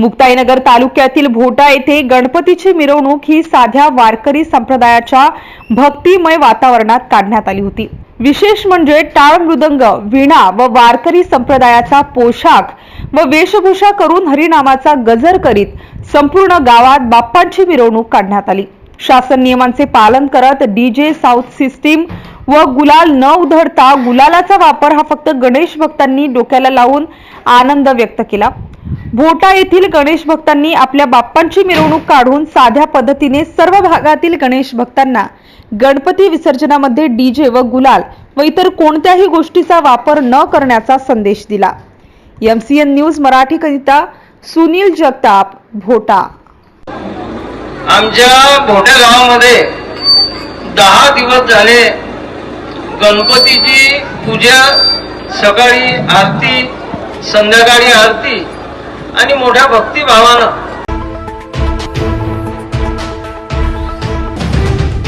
मुक्ताईनगर तालुक्यातील भोटा येथे गणपतीची मिरवणूक ही साध्या वारकरी संप्रदायाच्या भक्तिमय वातावरणात काढण्यात आली होती. विशेष म्हणजे टाळ मृदंग विणा व वारकरी संप्रदायाचा पोशाख व वेशभूषा करून हरिनामाचा गजर करीत संपूर्ण गावात बाप्पांची मिरवणूक काढण्यात आली. शासन नियमांचे पालन करत डीजे साऊथ सिस्टीम व गुलाल न उधळता गुलालाचा वापर हा फक्त गणेश भक्तांनी डोक्याला लावून आनंद व्यक्त केला. भोटा येथील गणेश भक्तांनी आपल्या बाप्पांची मिरवणूक काढून साध्या पद्धतीने सर्व भागातील गणेश भक्तांना गणपती विसर्जनामध्ये डीजे व गुलाल व इतर कोणत्याही गोष्टीचा वापर न करण्याचा संदेश दिला. एम सी एन न्यूज मराठीकरिता सुनील जगताप भोटा. आमच्या भोट्या गावामध्ये दहा दिवस झाले गणपतीची पूजा सकाळी आरती संध्याकाळी आरती आणि मोठ्या भक्तिभावानं